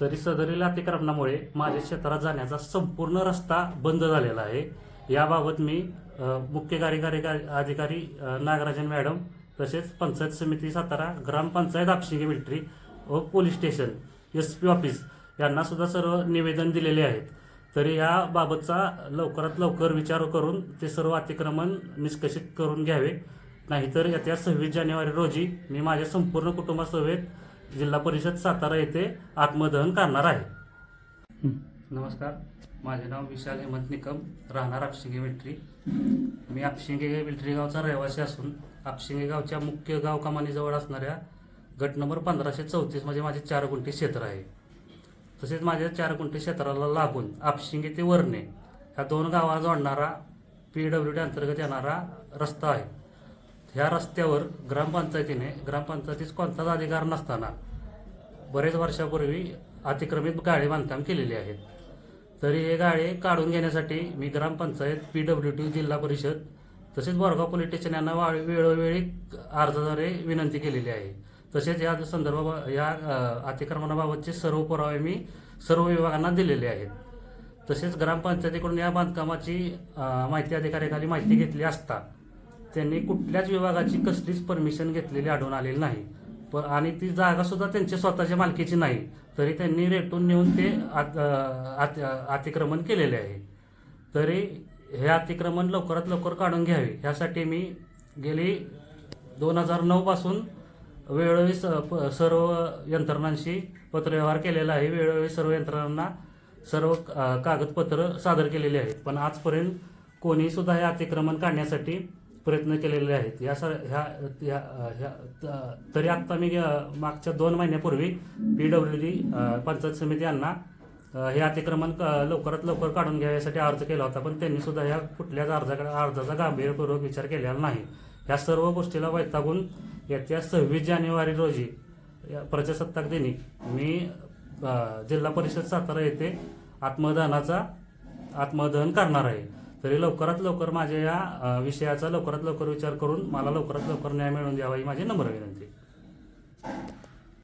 तरी सदरील अतिक्रमणामुळे माझ्या क्षेत्रात जाण्याचा संपूर्ण रस्ता बंद झालेला आहे. याबाबत मी मुख्य कार्यकारी अधिकारी नागराजन मॅडम तसेच पंचायत समिती सातारा ग्रामपंचायत आपशिंगे मिलिटरी व police station S P office यांनासुद्धा सर्व निवेदन दिलेले आहेत. तरी याबाबतचा लवकरात लवकर विचार करून ते सर्व अतिक्रमण निष्कषित करून घ्यावे. नाहीतर येत्या सव्वीस जानेवारी रोजी मी माझ्या संपूर्ण कुटुंबासोबत जिल्हा परिषद सातारा येथे आत्मदहन करणार आहे. नमस्कार. माझे नाव विशाल हेमंत निकम. राहणार आपशिंगे मिल्ट्री. मी आपशिंगे मिल्ट्री गावचा रहिवासी असून आपशिंगे गावच्या मुख्य गाव कमानीजवळ असणाऱ्या गट नंबर पंधराशे चौतीसमध्ये माझे चार गुंठे क्षेत्र आहे. तसेच माझ्या चार गुंठे क्षेत्राला लागून आपशिंगे ते वरणे ह्या दोन गावाला जोडणारा पी डब्ल्यू डी अंतर्गत येणारा रस्ता आहे. ह्या रस्त्यावर ग्रामपंचायतीने ग्रामपंचायतीस कोणताच अधिकार नसताना बरेच वर्षापूर्वी अतिक्रमित गाळे बांधकाम केलेले आहेत. तरी हे गाळे काढून घेण्यासाठी मी ग्रामपंचायत पी डब्ल्यू टी जिल्हा परिषद तसेच बोरगाव पोलीस स्टेशन यांना वा- वेळोवेळी अर्जाद्वारे विनंती केलेली आहे. तसेच या संदर्भा या अतिक्रमणाबाबतचे सर्व पुरावे मी सर्व विभागांना दिलेले आहेत. तसेच ग्रामपंचायतीकडून या बांधकामाची माहिती अधिकाऱ्याखाली माहिती घेतली असता त्यांनी कुठल्याच विभागाची कसलीच परमिशन घेतलेली आढळून आलेली नाही. प आणि ती जागा सुद्धा त्यांच्या स्वतःच्या मालकीची नाही. तरी त्यांनी रेटून नेऊन ते आत- अतिक्रमण केलेले आहे. तरी हे अतिक्रमण लवकरात लवकर काढून घ्यावे. ह्यासाठी मी गेली दोन हजार नऊ पासून वेळोवेळी स- प- सर्व यंत्रणांशी पत्रव्यवहार केलेला आहे. वेळोवेळी सर्व यंत्रणांना सर्व कागदपत्र सादर केलेली आहेत. पण आजपर्यंत कोणीसुद्धा हे अतिक्रमण काढण्यासाठी प्रयत्न केलेले आहेत. या सर ह्या ह्या ह्या त- तरी आत्ता मी मागच्या दोन महिन्यापूर्वी पी डब्ल्यू डी पंचायत समिती यांना हे अतिक्रमण क- लवकरात लवकर काढून घ्यायसाठी अर्ज केला होता. पण त्यांनी सुद्धा ह्या कुठल्याच अर्जाकडे अर्जाचा गांभीर्यपूर्वक विचार केलेला नाही. ह्या सर्व गोष्टीला वैतागून येत्या सव्वीस जानेवारी रोजी या प्रजासत्ताक दिनी मी जिल्हा परिषद सातारा येथे आत्मदहनाचा आत्मदहन करणार आहे. तरी लवकरात लवकर माझ्या या विषयाचा लवकरात लवकर विचार करून मला लवकरात लवकर न्याय मिळवून द्यावा ही माझी नम्र विनंती.